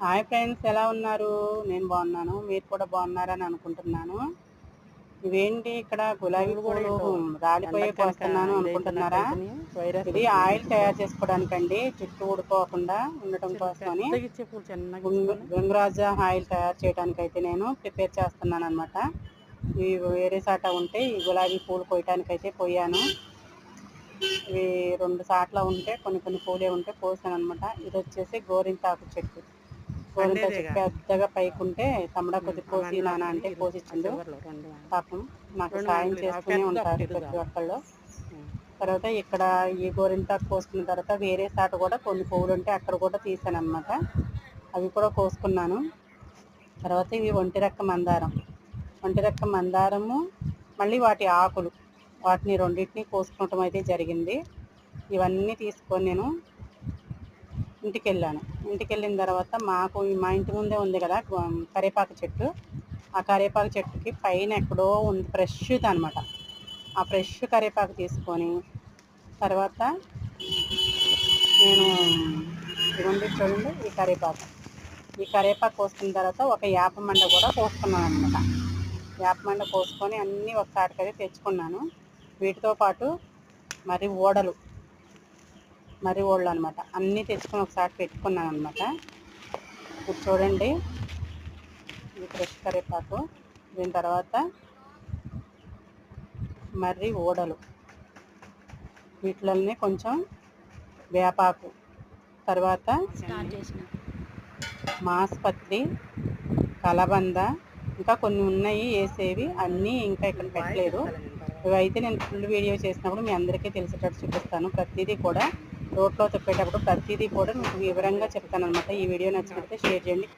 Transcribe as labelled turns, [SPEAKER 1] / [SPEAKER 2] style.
[SPEAKER 1] Hi friends ఎలా ఉన్నారు? నేను బాగున్నాను మీరు కూడా బాగున్నారని అనుకుంటున్నాను. ఇవేంటి ఇక్కడ గులాబీ పూలు రాలిపోయి పోస్తున్నాను అనుకుంటున్నారా? ఇది ఆయిల్ తయారు చేసుకోవడానికండి జుట్టు ఊడిపోకుండా ఉండటం కోసమని గుంగు- గంగరాజా ఆయిల్ తయారు చేయడానికి అయితే నేను ప్రిపేర్ చేస్తున్నాను అనమాట ఇవి వేరే సాట ఉంటే ఈ గులాబీ పూలు కొయ్యడానికి అయితే పోయాను ఇవి రెండు సాట్ల ఉంటే కొన్ని కొన్ని పూలే ఉంటే పోసాను అనమాట ఇది వచ్చేసి గోరింతాకు చెట్టు. గోరింత పెద్దగా పైకి ఉంటే తమ్ముడా కొద్ది కోసి నాన్న అంటే కోసిచ్చిండు పాపం నాకు సాయం చేస్తూనే ఉంటారు ప్రతి ఒక్కళ్ళు. తర్వాత ఇక్కడ ఈ గోరింతాకు కోసుకున్న తర్వాత వేరే సాట కూడా కొన్ని పువ్వులు ఉంటే అక్కడ కూడా తీసాను అనమాట అవి కూడా కోసుకున్నాను. తర్వాత ఇవి ఒంటి రెక్క మందారం. ఒంటి రెక్క మందారము మళ్ళీ వాటి ఆకులు. వాటిని రెండింటిని కోసుకోవటం అయితే జరిగింది. ఇవన్నీ తీసుకొని నేను ఇంటికి వెళ్ళాను ఇంటికి వెళ్ళిన తర్వాత మాకు మా ఇంటి ముందే ఉంది కదా కరేపాకు కరివేపాకు చెట్టు. ఆ కరివేపాకు చెట్టుకి పైన ఎక్కడో ఉంది ఫ్రెష్ది అనమాట ఆ ఫ్రెష్ కరేపాకు తీసుకొని తర్వాత నేను ఇదిగోండి చూడండి ఈ కరివేపాకు ఈ కరేపాకు కోసుకున్న తర్వాత ఒక యాప మండ కూడా కోసుకున్నాను అనమాట యాప మండ కోసుకొని అన్నీ ఒకసారికైతే తెచ్చుకున్నాను. వీటితో పాటు మరి ఓడలు. మరి ఓళ్ళు అనమాట అన్నీ తెచ్చుకొని ఒకసారి పెట్టుకున్నాను అనమాట ఇప్పుడు చూడండి ఇది ఫ్రెష్ కరివేపాకు. దీని తర్వాత మర్రి ఓడలు. వీటిలోనే కొంచెం వేపాకు. తర్వాత మాస్పత్రి కలబంద ఇంకా కొన్ని ఉన్నాయి వేసేవి. అన్నీ ఇంకా ఇక్కడ పెట్టలేదు. ఇవైతే నేను ఫుల్ వీడియో చేసినప్పుడు మీ అందరికీ తెలిసేటట్టు చూపిస్తాను. ప్రతిదీ కూడా రోడ్లో తిప్పేటప్పుడు ప్రతిదీ కూడా మీకు వివరంగా చెప్తాను అనమాట ఈ వీడియో నచ్చినట్లయితే షేర్ చేయండి.